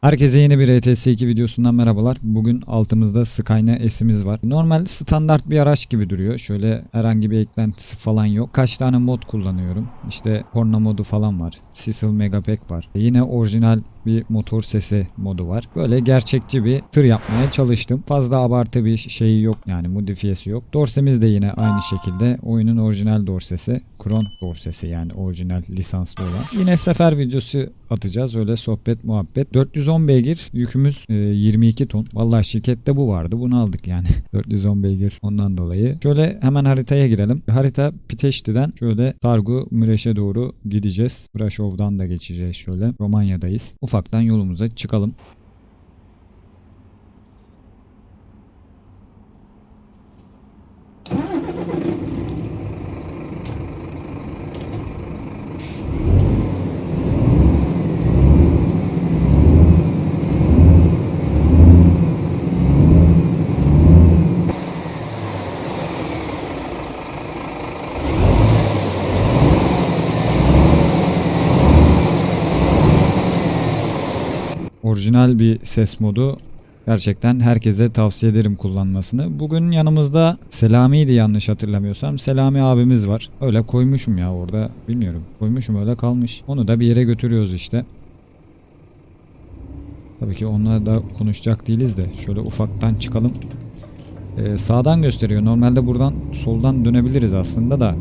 Herkese yeni bir ETS2 videosundan merhabalar. Bugün altımızda Skyline S'imiz var. Normal standart bir araç gibi duruyor. Şöyle herhangi bir eklentisi falan yok. Kaç tane mod kullanıyorum. İşte korna modu falan var. Cecil Megapack var. Yine orijinal bir motor sesi modu var. Böyle gerçekçi bir tır yapmaya çalıştım. Fazla abartı bir şeyi yok yani modifiyesi yok. Dorsemiz de yine aynı şekilde oyunun orijinal dorsesi. Kron dorsesi yani orijinal lisanslı olan. Yine sefer videosu atacağız. Öyle sohbet muhabbet. 410 beygir yükümüz e, 22 ton. Vallahi şirkette bu vardı. Bunu aldık yani. 410 beygir ondan dolayı. Şöyle hemen haritaya girelim. Harita Piteşti'den şöyle Targu Müreş'e doğru gideceğiz. Braşov'dan da geçeceğiz şöyle. Romanya'dayız. Ufaktan yolumuza çıkalım. Orijinal bir ses modu. Gerçekten herkese tavsiye ederim kullanmasını. Bugün yanımızda Selami'ydi yanlış hatırlamıyorsam. Selami abimiz var. Öyle koymuşum ya orada. Bilmiyorum. Koymuşum öyle kalmış. Onu da bir yere götürüyoruz işte. Tabii ki onunla da konuşacak değiliz de. Şöyle ufaktan çıkalım. Ee, sağdan gösteriyor. Normalde buradan soldan dönebiliriz aslında da.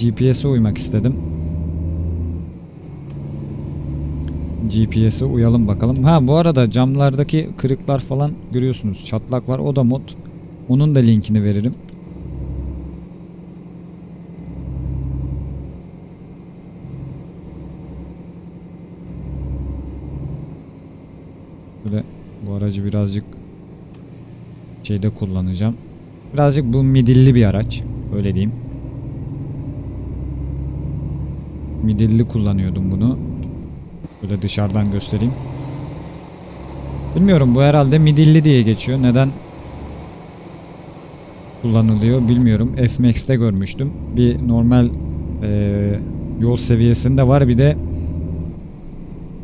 GPS'e uymak istedim. GPS'e uyalım bakalım. Ha bu arada camlardaki kırıklar falan görüyorsunuz. Çatlak var. O da mod. Onun da linkini veririm. Böyle bu aracı birazcık şeyde kullanacağım. Birazcık bu midilli bir araç. Öyle diyeyim. Midilli kullanıyordum bunu. Böyle dışarıdan göstereyim. Bilmiyorum bu herhalde midilli diye geçiyor. Neden kullanılıyor bilmiyorum. F-Max'te görmüştüm. Bir normal eee, yol seviyesinde var bir de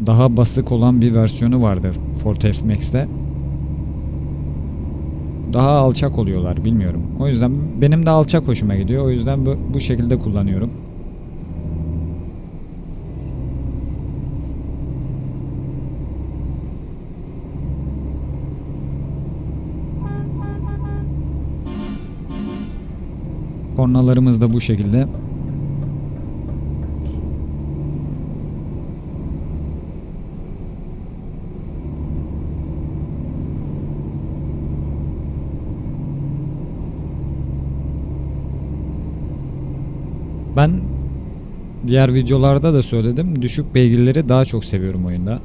daha basık olan bir versiyonu vardı Ford F-Max'te. Daha alçak oluyorlar bilmiyorum. O yüzden benim de alçak hoşuma gidiyor. O yüzden bu, bu şekilde kullanıyorum. Kornalarımız da bu şekilde. Ben diğer videolarda da söyledim. Düşük beygirleri daha çok seviyorum oyunda.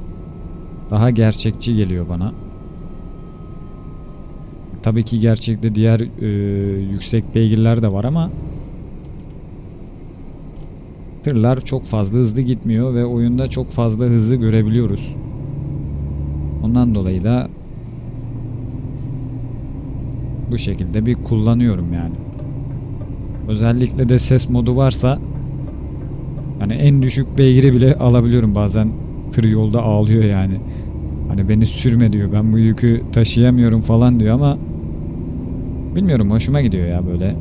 Daha gerçekçi geliyor bana. Tabii ki gerçekte diğer e, yüksek beygirler de var ama tırlar çok fazla hızlı gitmiyor ve oyunda çok fazla hızlı görebiliyoruz. Ondan dolayı da bu şekilde bir kullanıyorum yani. Özellikle de ses modu varsa yani en düşük beygiri bile alabiliyorum bazen tır yolda ağlıyor yani. Hani beni sürme diyor ben bu yükü taşıyamıyorum falan diyor ama bilmiyorum hoşuma gidiyor ya böyle.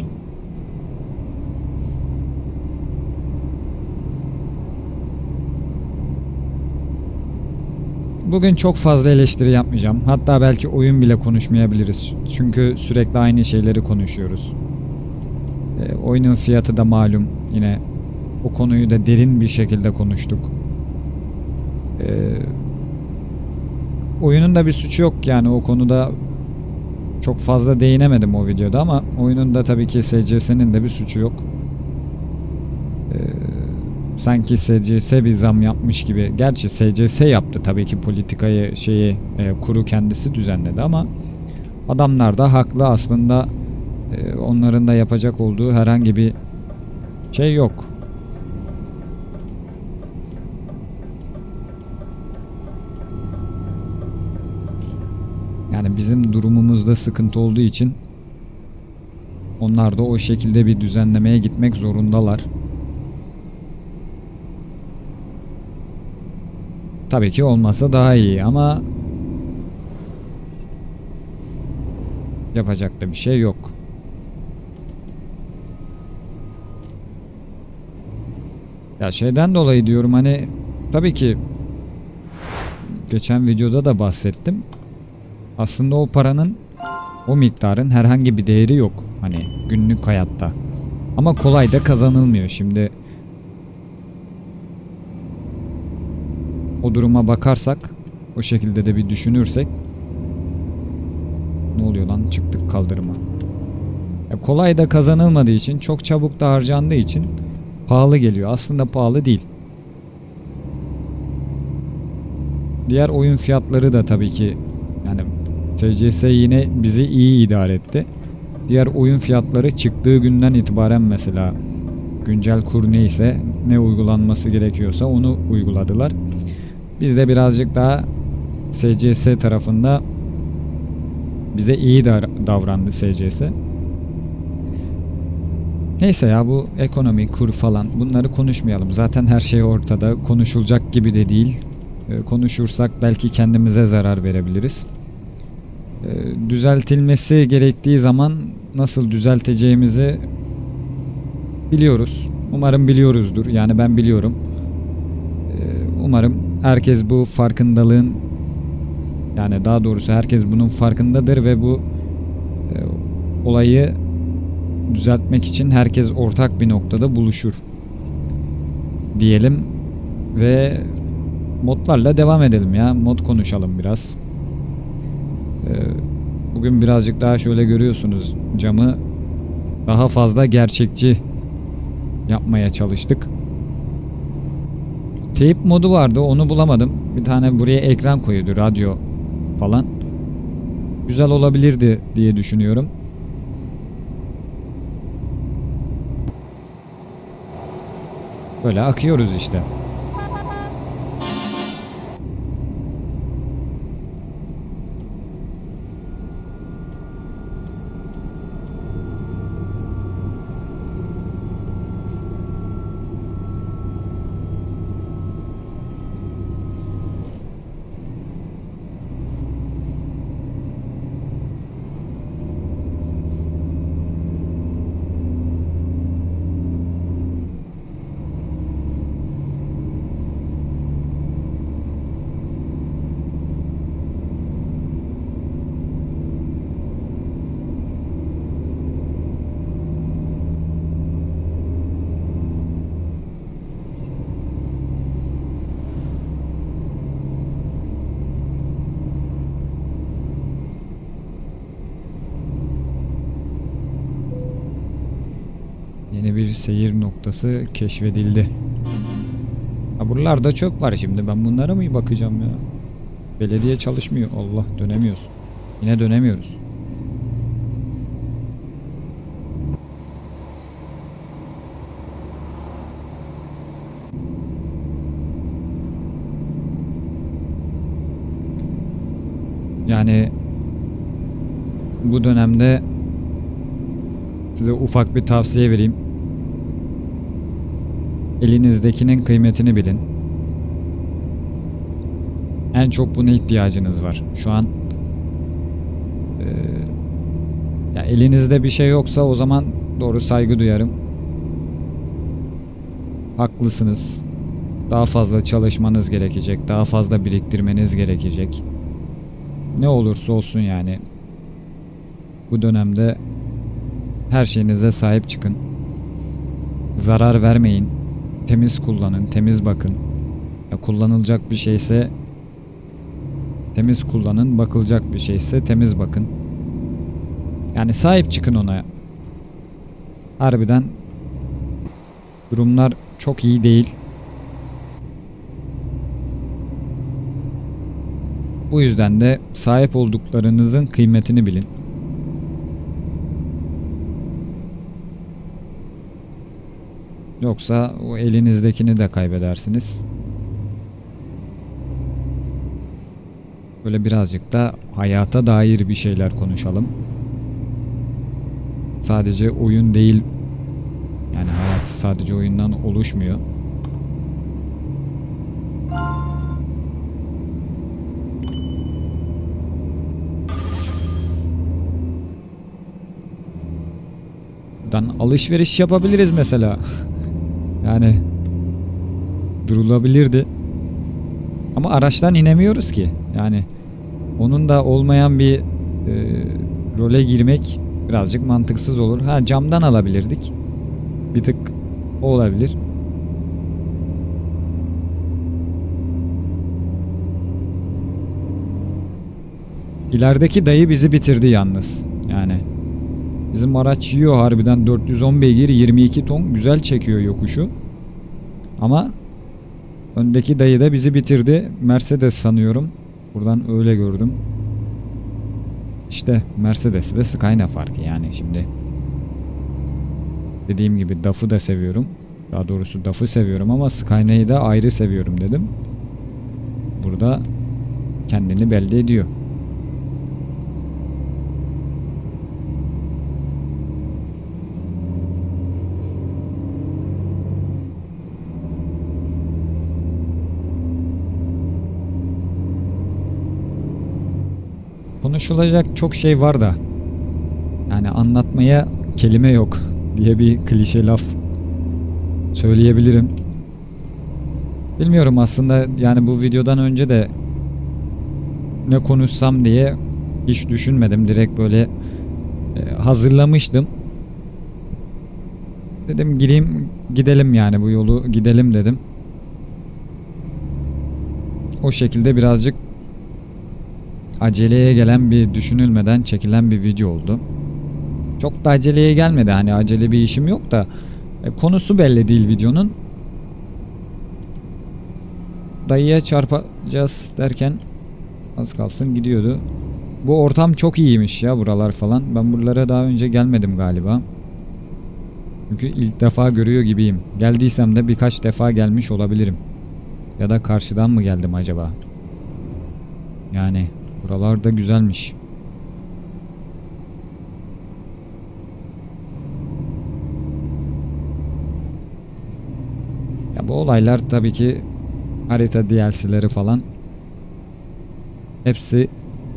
Bugün çok fazla eleştiri yapmayacağım. Hatta belki oyun bile konuşmayabiliriz. Çünkü sürekli aynı şeyleri konuşuyoruz. E, oyunun fiyatı da malum. Yine o konuyu da derin bir şekilde konuştuk. E, oyunun da bir suçu yok yani o konuda çok fazla değinemedim o videoda ama oyunun da tabii ki SCS'nin de bir suçu yok. Ee, sanki SCS bir zam yapmış gibi. Gerçi SCS yaptı tabii ki politikayı şeyi e, kuru kendisi düzenledi ama adamlar da haklı aslında e, onların da yapacak olduğu herhangi bir şey yok. Bizim durumumuzda sıkıntı olduğu için onlar da o şekilde bir düzenlemeye gitmek zorundalar. Tabii ki olmasa daha iyi ama yapacak da bir şey yok. Ya şeyden dolayı diyorum hani tabii ki geçen videoda da bahsettim. Aslında o paranın o miktarın herhangi bir değeri yok hani günlük hayatta. Ama kolay da kazanılmıyor. Şimdi o duruma bakarsak o şekilde de bir düşünürsek ne oluyor lan çıktık kaldırıma. Ya kolay da kazanılmadığı için çok çabuk da harcandığı için pahalı geliyor. Aslında pahalı değil. Diğer oyun fiyatları da tabii ki TCS yine bizi iyi idare etti. Diğer oyun fiyatları çıktığı günden itibaren mesela güncel kur neyse ne uygulanması gerekiyorsa onu uyguladılar. Biz de birazcık daha SCS tarafında bize iyi davrandı SCS. Neyse ya bu ekonomi, kur falan bunları konuşmayalım. Zaten her şey ortada. Konuşulacak gibi de değil. Ee, konuşursak belki kendimize zarar verebiliriz. Ee, düzeltilmesi gerektiği zaman nasıl düzelteceğimizi biliyoruz. Umarım biliyoruzdur. Yani ben biliyorum. Ee, umarım herkes bu farkındalığın yani daha doğrusu herkes bunun farkındadır ve bu e, olayı düzeltmek için herkes ortak bir noktada buluşur diyelim ve modlarla devam edelim ya mod konuşalım biraz bugün birazcık daha şöyle görüyorsunuz camı. Daha fazla gerçekçi yapmaya çalıştık. Teyp modu vardı onu bulamadım. Bir tane buraya ekran koyuyordu radyo falan. Güzel olabilirdi diye düşünüyorum. Böyle akıyoruz işte. Yeni seyir noktası keşfedildi. Ha buralarda çöp var şimdi. Ben bunlara mı bakacağım ya? Belediye çalışmıyor. Allah dönemiyoruz. Yine dönemiyoruz. Yani bu dönemde size ufak bir tavsiye vereyim. Elinizdekinin kıymetini bilin. En çok buna ihtiyacınız var. Şu an eee, ya elinizde bir şey yoksa o zaman doğru saygı duyarım. Haklısınız. Daha fazla çalışmanız gerekecek. Daha fazla biriktirmeniz gerekecek. Ne olursa olsun yani. Bu dönemde her şeyinize sahip çıkın. Zarar vermeyin. Temiz kullanın, temiz bakın. Ya kullanılacak bir şeyse temiz kullanın, bakılacak bir şeyse temiz bakın. Yani sahip çıkın ona. Harbiden durumlar çok iyi değil. Bu yüzden de sahip olduklarınızın kıymetini bilin. Yoksa o elinizdekini de kaybedersiniz. Böyle birazcık da hayata dair bir şeyler konuşalım. Sadece oyun değil yani hayat sadece oyundan oluşmuyor. Buradan alışveriş yapabiliriz mesela. yani durulabilirdi. Ama araçtan inemiyoruz ki. Yani onun da olmayan bir e, role girmek birazcık mantıksız olur. Ha camdan alabilirdik. Bir tık o olabilir. İlerideki dayı bizi bitirdi yalnız. Yani bizim araç yiyor harbiden 410 beygir 22 ton güzel çekiyor yokuşu. Ama öndeki dayı da bizi bitirdi. Mercedes sanıyorum. Buradan öyle gördüm. İşte Mercedes ve Skyline farkı yani şimdi. Dediğim gibi DAF'ı da seviyorum. Daha doğrusu DAF'ı seviyorum ama Skyline'ı da ayrı seviyorum dedim. Burada kendini belli ediyor. Konuşulacak çok şey var da yani anlatmaya kelime yok diye bir klişe laf söyleyebilirim. Bilmiyorum aslında yani bu videodan önce de ne konuşsam diye hiç düşünmedim. Direkt böyle e, hazırlamıştım. Dedim gireyim gidelim yani bu yolu gidelim dedim. O şekilde birazcık aceleye gelen bir düşünülmeden çekilen bir video oldu. Çok da aceleye gelmedi hani acele bir işim yok da e, konusu belli değil videonun. Dayıya çarpacağız derken az kalsın gidiyordu. Bu ortam çok iyiymiş ya buralar falan. Ben buralara daha önce gelmedim galiba. Çünkü ilk defa görüyor gibiyim. Geldiysem de birkaç defa gelmiş olabilirim. Ya da karşıdan mı geldim acaba? Yani buralar da güzelmiş. Ya bu olaylar tabii ki harita DLC'leri falan hepsi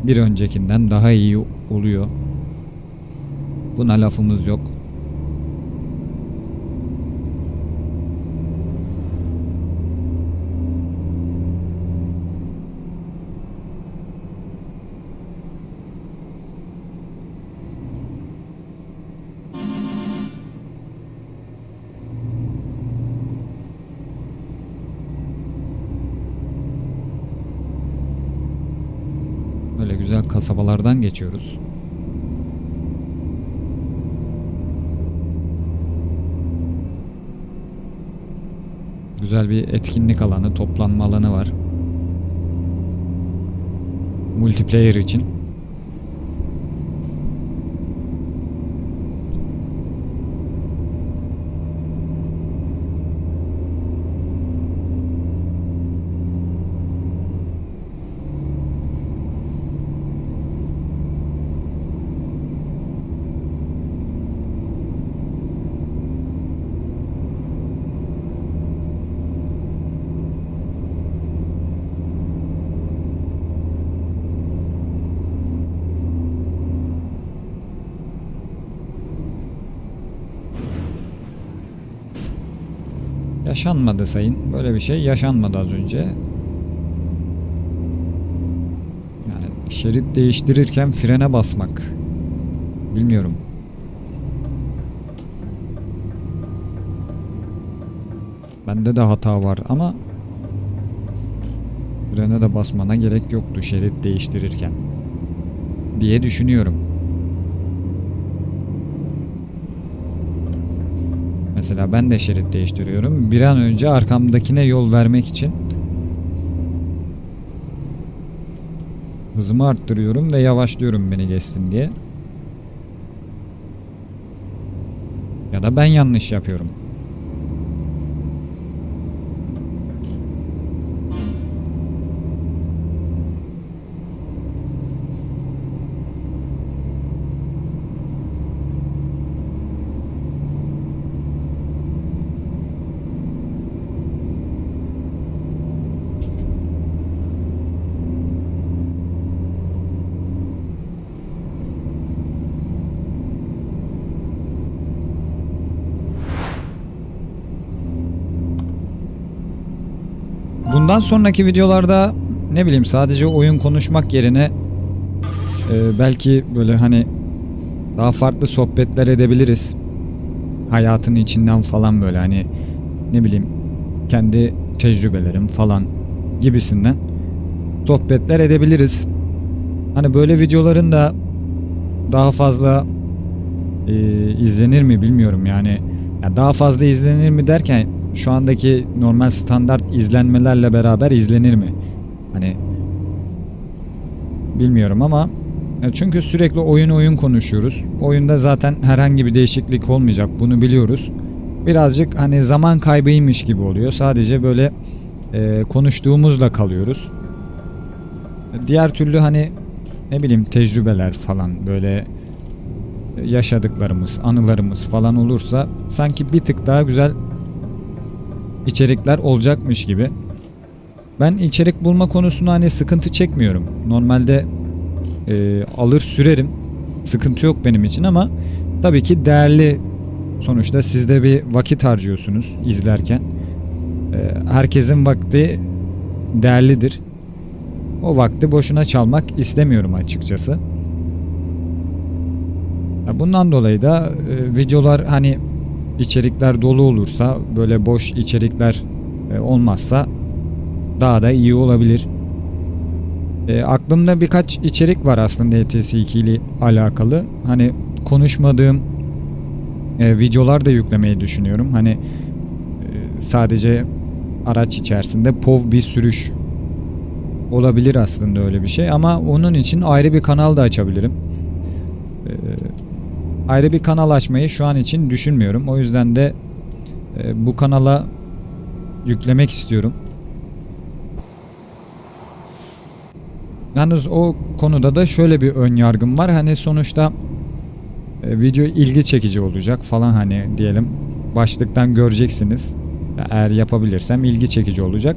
bir öncekinden daha iyi oluyor. Buna lafımız yok. Kasabalardan geçiyoruz. Güzel bir etkinlik alanı, toplanma alanı var. Multiplayer için. Yaşanmadı sayın. Böyle bir şey yaşanmadı az önce. Yani şerit değiştirirken frene basmak. Bilmiyorum. Bende de hata var ama frene de basmana gerek yoktu şerit değiştirirken diye düşünüyorum. Mesela ben de şerit değiştiriyorum. Bir an önce arkamdakine yol vermek için hızımı arttırıyorum ve yavaşlıyorum beni geçsin diye. Ya da ben yanlış yapıyorum. Bundan sonraki videolarda ne bileyim sadece oyun konuşmak yerine e, belki böyle hani daha farklı sohbetler edebiliriz. Hayatın içinden falan böyle hani ne bileyim kendi tecrübelerim falan gibisinden sohbetler edebiliriz. Hani böyle videoların da daha fazla e, izlenir mi bilmiyorum yani. Ya daha fazla izlenir mi derken şu andaki normal standart izlenmelerle beraber izlenir mi? Hani bilmiyorum ama çünkü sürekli oyun oyun konuşuyoruz. Oyunda zaten herhangi bir değişiklik olmayacak bunu biliyoruz. Birazcık hani zaman kaybıymış gibi oluyor. Sadece böyle e, konuştuğumuzla kalıyoruz. Diğer türlü hani ne bileyim tecrübeler falan böyle yaşadıklarımız, anılarımız falan olursa sanki bir tık daha güzel içerikler olacakmış gibi. Ben içerik bulma konusunda hani sıkıntı çekmiyorum. Normalde e, alır sürerim. Sıkıntı yok benim için ama tabii ki değerli sonuçta siz de bir vakit harcıyorsunuz izlerken. E, herkesin vakti değerlidir. O vakti boşuna çalmak istemiyorum açıkçası. Bundan dolayı da e, videolar hani içerikler dolu olursa böyle boş içerikler e, olmazsa daha da iyi olabilir. E, aklımda birkaç içerik var aslında ETS2 ile alakalı. Hani konuşmadığım e, videolar da yüklemeyi düşünüyorum. Hani e, sadece araç içerisinde POV bir sürüş olabilir aslında öyle bir şey ama onun için ayrı bir kanal da açabilirim. Ayrı bir kanal açmayı şu an için düşünmüyorum. O yüzden de e, bu kanala yüklemek istiyorum. Yalnız o konuda da şöyle bir ön yargım var. Hani sonuçta e, video ilgi çekici olacak falan hani diyelim. Başlıktan göreceksiniz. Eğer yapabilirsem ilgi çekici olacak.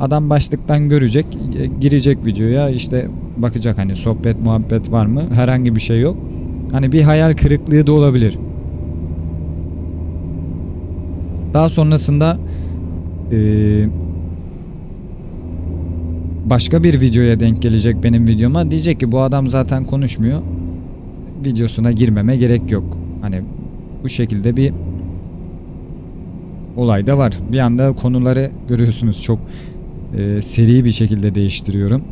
Adam başlıktan görecek, e, girecek videoya işte bakacak hani sohbet muhabbet var mı? Herhangi bir şey yok. Hani bir hayal kırıklığı da olabilir. Daha sonrasında eee başka bir videoya denk gelecek benim videoma. Diyecek ki bu adam zaten konuşmuyor. Videosuna girmeme gerek yok. Hani bu şekilde bir olay da var. Bir anda konuları görüyorsunuz çok e, seri bir şekilde değiştiriyorum.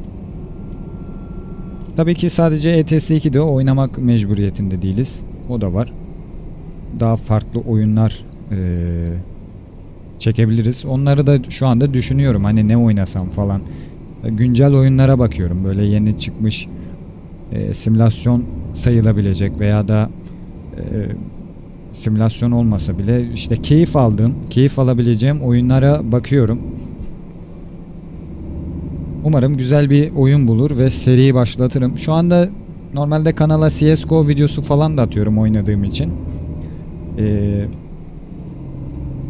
Tabii ki sadece E ETS2'de oynamak mecburiyetinde değiliz. O da var. Daha farklı oyunlar e, çekebiliriz. Onları da şu anda düşünüyorum. Hani ne oynasam falan. Güncel oyunlara bakıyorum. Böyle yeni çıkmış e, simülasyon sayılabilecek veya da e, simülasyon olmasa bile işte keyif aldığım, keyif alabileceğim oyunlara bakıyorum. Umarım güzel bir oyun bulur ve seriyi başlatırım. Şu anda normalde kanala CSGO videosu falan da atıyorum oynadığım için. Ee,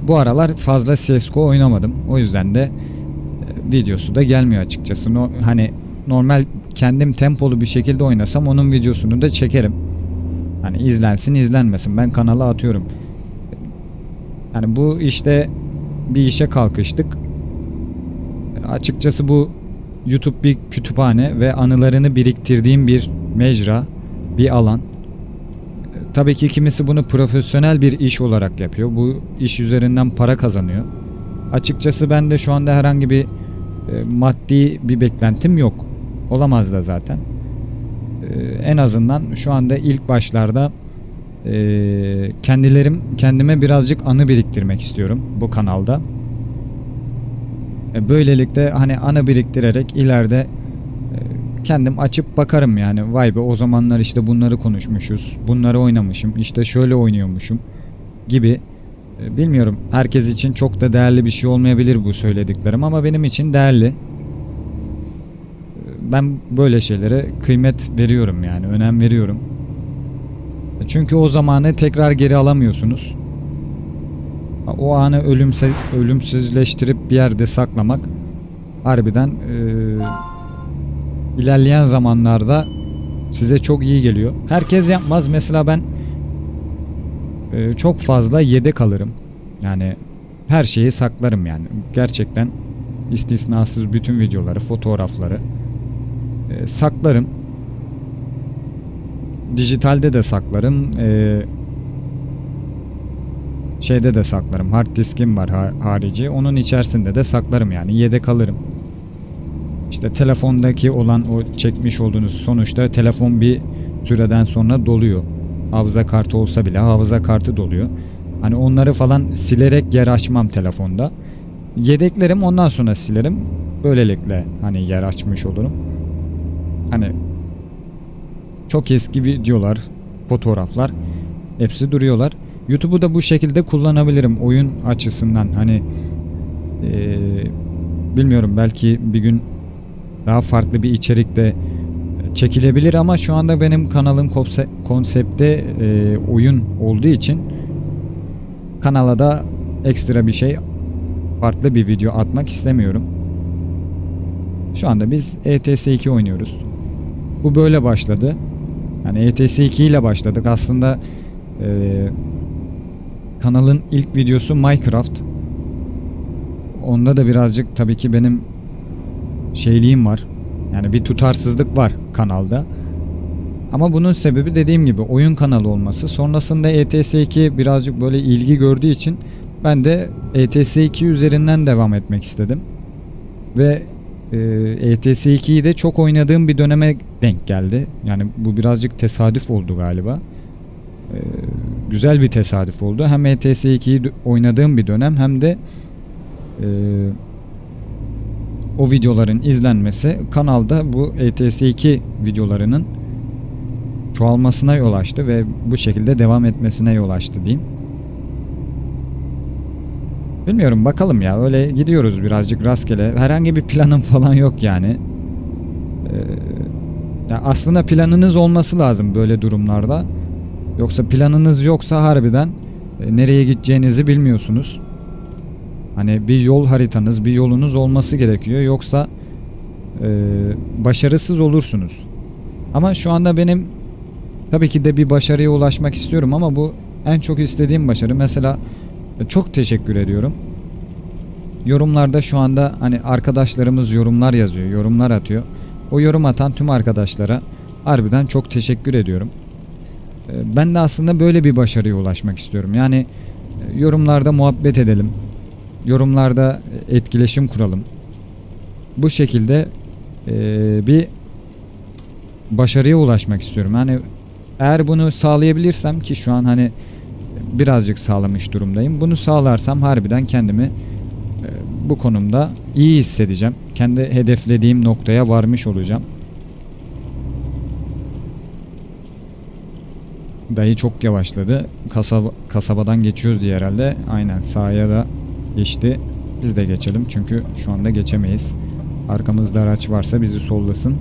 bu aralar fazla CSGO oynamadım. O yüzden de e, videosu da gelmiyor açıkçası. No, hani normal kendim tempolu bir şekilde oynasam onun videosunu da çekerim. Hani izlensin izlenmesin ben kanala atıyorum. Yani bu işte bir işe kalkıştık. Açıkçası bu YouTube bir kütüphane ve anılarını biriktirdiğim bir mecra, bir alan. Tabii ki kimisi bunu profesyonel bir iş olarak yapıyor. Bu iş üzerinden para kazanıyor. Açıkçası ben de şu anda herhangi bir e, maddi bir beklentim yok. Olamaz da zaten. E, en azından şu anda ilk başlarda e, kendilerim kendime birazcık anı biriktirmek istiyorum bu kanalda. E, Böylelikle hani ana biriktirerek ileride e, kendim açıp bakarım yani. Vay be o zamanlar işte bunları konuşmuşuz bunları oynamışım işte şöyle oynuyormuşum gibi. E, bilmiyorum herkes için çok da değerli bir şey olmayabilir bu söylediklerim ama benim için değerli. Ben böyle şeylere kıymet veriyorum yani önem veriyorum. Çünkü o zamanı tekrar geri alamıyorsunuz o anı ölümse, ölümsüzleştirip bir yerde saklamak harbiden e, ilerleyen zamanlarda size çok iyi geliyor. Herkes yapmaz. Mesela ben e, çok fazla yedek alırım. Yani her şeyi saklarım yani. Gerçekten istisnasız bütün videoları, fotoğrafları e, saklarım. Dijitalde de saklarım. e, şeyde de saklarım. Hard diskim var ha- harici. Onun içerisinde de saklarım yani. Yedek alırım. İşte telefondaki olan o çekmiş olduğunuz sonuçta telefon bir süreden sonra doluyor. Hafıza kartı olsa bile hafıza kartı doluyor. Hani onları falan silerek yer açmam telefonda. Yedeklerim ondan sonra silerim. Böylelikle hani yer açmış olurum. Hani çok eski videolar, fotoğraflar hepsi duruyorlar. YouTube'u da bu şekilde kullanabilirim oyun açısından. Hani eee, bilmiyorum belki bir gün daha farklı bir içerikte çekilebilir ama şu anda benim kanalım konse- konsepte eee, oyun olduğu için kanala da ekstra bir şey farklı bir video atmak istemiyorum. Şu anda biz E ETS 2 oynuyoruz. Bu böyle başladı. Yani ETS 2 ile başladık. Aslında eee, kanalın ilk videosu Minecraft. Onda da birazcık tabii ki benim şeyliğim var. Yani bir tutarsızlık var kanalda. Ama bunun sebebi dediğim gibi oyun kanalı olması. Sonrasında E ETS 2 birazcık böyle ilgi gördüğü için ben de E ETS 2 üzerinden devam etmek istedim. Ve e, ETS 2'yi de çok oynadığım bir döneme denk geldi. Yani bu birazcık tesadüf oldu galiba. E, güzel bir tesadüf oldu. Hem ETS 2'yi d- oynadığım bir dönem hem de e, o videoların izlenmesi kanalda bu ETS 2 videolarının çoğalmasına yol açtı ve bu şekilde devam etmesine yol açtı diyeyim. Bilmiyorum bakalım ya öyle gidiyoruz birazcık rastgele. Herhangi bir planım falan yok yani. Ee, ya aslında planınız olması lazım böyle durumlarda. Yoksa planınız yoksa harbiden e, nereye gideceğinizi bilmiyorsunuz. Hani bir yol haritanız, bir yolunuz olması gerekiyor. Yoksa e, başarısız olursunuz. Ama şu anda benim tabii ki de bir başarıya ulaşmak istiyorum ama bu en çok istediğim başarı. Mesela e, çok teşekkür ediyorum. Yorumlarda şu anda hani arkadaşlarımız yorumlar yazıyor, yorumlar atıyor. O yorum atan tüm arkadaşlara harbiden çok teşekkür ediyorum. E, Ben de aslında böyle bir başarıya ulaşmak istiyorum. Yani e, yorumlarda muhabbet edelim. Yorumlarda e, etkileşim kuralım. Bu şekilde e, bir başarıya ulaşmak istiyorum. Yani eğer bunu sağlayabilirsem ki şu an hani birazcık sağlamış durumdayım. Bunu sağlarsam harbiden kendimi bu konumda iyi hissedeceğim. Kendi hedeflediğim noktaya varmış olacağım. Dayı çok yavaşladı. Kasaba, kasabadan geçiyoruz diye herhalde. Aynen sahaya da geçti. Biz de geçelim çünkü şu anda geçemeyiz. Arkamızda araç varsa bizi sollasın.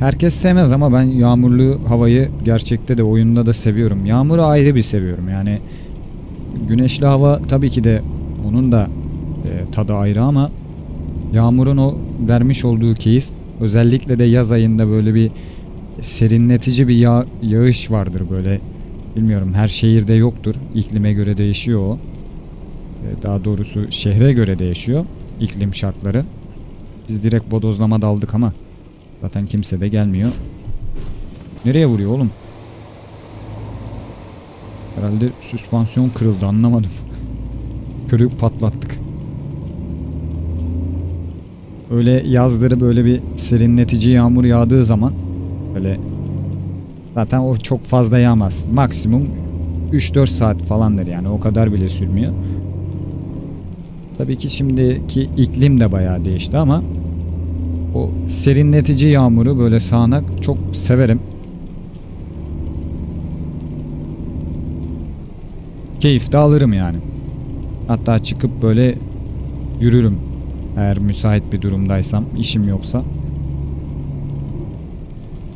Herkes sevmez ama ben yağmurlu havayı gerçekte de oyunda da seviyorum. Yağmuru ayrı bir seviyorum. Yani güneşli hava tabii ki de onun da e, tadı ayrı ama yağmurun o vermiş olduğu keyif özellikle de yaz ayında böyle bir serinletici bir yağ, yağış vardır böyle. Bilmiyorum her şehirde yoktur. İklime göre değişiyor o. E, Daha doğrusu şehre göre değişiyor iklim şartları. Biz direkt bodozlama daldık ama zaten kimse de gelmiyor. Nereye vuruyor oğlum? Herhalde süspansiyon kırıldı anlamadım. Körü patlattık. Öyle yazları böyle bir serinletici yağmur yağdığı zaman böyle zaten o çok fazla yağmaz. Maksimum 3-4 saat falandır yani o kadar bile sürmüyor. Tabii ki şimdiki iklim de bayağı değişti ama o serinletici yağmuru böyle sağanak çok severim. Keyif de alırım yani. Hatta çıkıp böyle yürürüm. Eğer müsait bir durumdaysam, işim yoksa.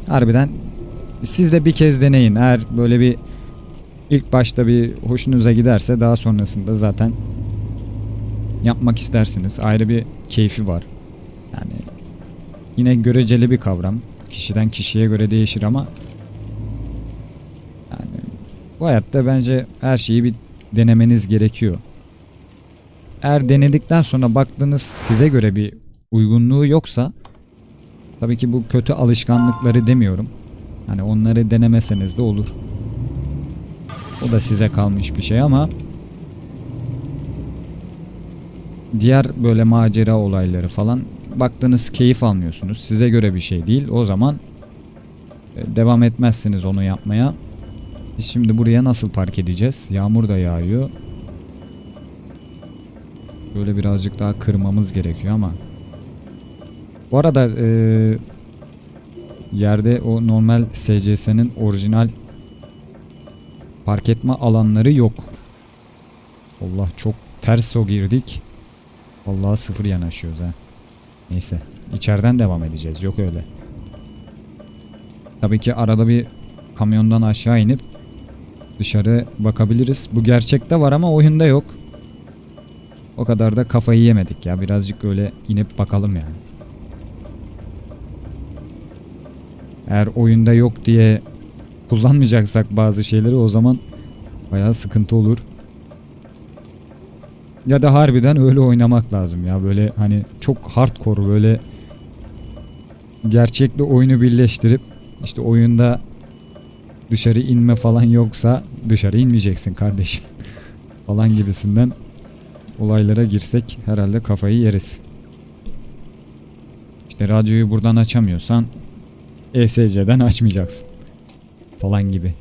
Harbiden siz de bir kez deneyin. Eğer böyle bir ilk başta bir hoşunuza giderse daha sonrasında zaten yapmak istersiniz. Ayrı bir keyfi var. Yani yine göreceli bir kavram. Kişiden kişiye göre değişir ama yani bu hayatta bence her şeyi bir denemeniz gerekiyor. Eğer denedikten sonra baktığınız size göre bir uygunluğu yoksa tabii ki bu kötü alışkanlıkları demiyorum. Hani onları denemeseniz de olur. O da size kalmış bir şey ama diğer böyle macera olayları falan baktığınız keyif almıyorsunuz. Size göre bir şey değil. O zaman e, devam etmezsiniz onu yapmaya. Biz şimdi buraya nasıl park edeceğiz? Yağmur da yağıyor. Böyle birazcık daha kırmamız gerekiyor ama. Bu arada e, yerde o normal SCS'nin orijinal park etme alanları yok. Allah çok ters o girdik. Vallahi sıfır yanaşıyoruz ha. Neyse. içeriden devam edeceğiz. Yok öyle. Tabii ki arada bir kamyondan aşağı inip dışarı bakabiliriz. Bu gerçekte var ama oyunda yok. O kadar da kafayı yemedik ya. Birazcık öyle inip bakalım yani. Eğer oyunda yok diye kullanmayacaksak bazı şeyleri o zaman bayağı sıkıntı olur. Ya da harbiden öyle oynamak lazım ya böyle hani çok hardcore böyle gerçekle oyunu birleştirip işte oyunda dışarı inme falan yoksa dışarı inmeyeceksin kardeşim falan gibisinden olaylara girsek herhalde kafayı yeriz. İşte radyoyu buradan açamıyorsan ESC'den açmayacaksın falan gibi.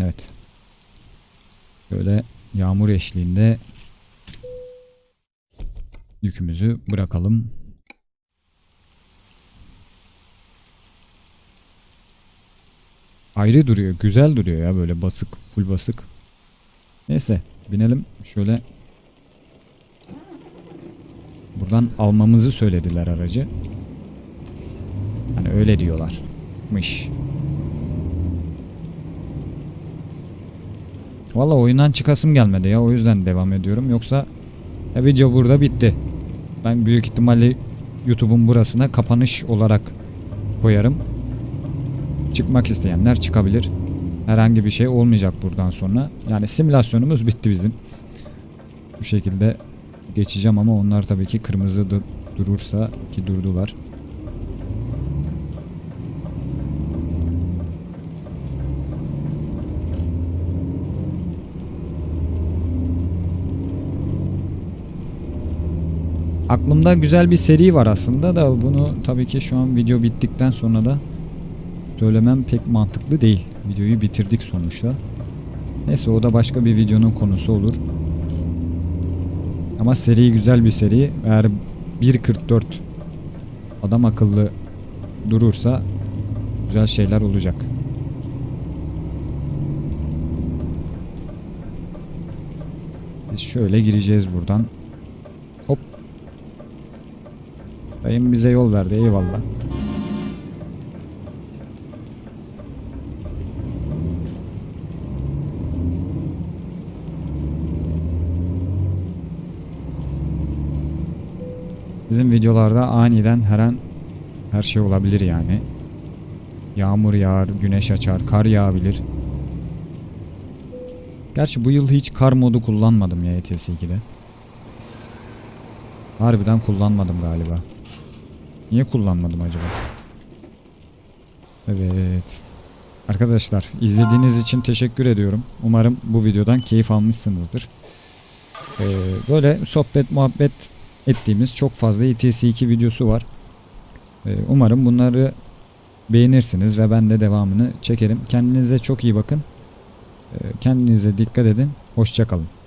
Evet. Böyle yağmur eşliğinde yükümüzü bırakalım. Ayrı duruyor, güzel duruyor ya böyle basık, full basık. Neyse, binelim şöyle. Buradan almamızı söylediler aracı. Hani öyle diyorlarmış. Valla oyundan çıkasım gelmedi ya o yüzden devam ediyorum yoksa ya video burada bitti. Ben büyük ihtimalle YouTube'un burasına kapanış olarak koyarım. Çıkmak isteyenler çıkabilir. Herhangi bir şey olmayacak buradan sonra. Yani simülasyonumuz bitti bizim. Bu şekilde geçeceğim ama onlar tabii ki kırmızı du- durursa ki durdular. Aklımda güzel bir seri var aslında da bunu tabii ki şu an video bittikten sonra da söylemem pek mantıklı değil. Videoyu bitirdik sonuçta. Neyse o da başka bir videonun konusu olur. Ama seri güzel bir seri. Eğer 1.44 adam akıllı durursa güzel şeyler olacak. Biz şöyle gireceğiz buradan. Hop. Dayım bize yol verdi eyvallah. Bizim videolarda aniden her an her şey olabilir yani. Yağmur yağar, güneş açar, kar yağabilir. Gerçi bu yıl hiç kar modu kullanmadım ya ETS 2'de. Harbiden kullanmadım galiba. Niye kullanmadım acaba? Evet. Arkadaşlar izlediğiniz için teşekkür ediyorum. Umarım bu videodan keyif almışsınızdır. Ee, böyle sohbet muhabbet ettiğimiz çok fazla ETS 2 videosu var. Ee, umarım bunları beğenirsiniz ve ben de devamını çekerim. Kendinize çok iyi bakın. Ee, kendinize dikkat edin. Hoşçakalın.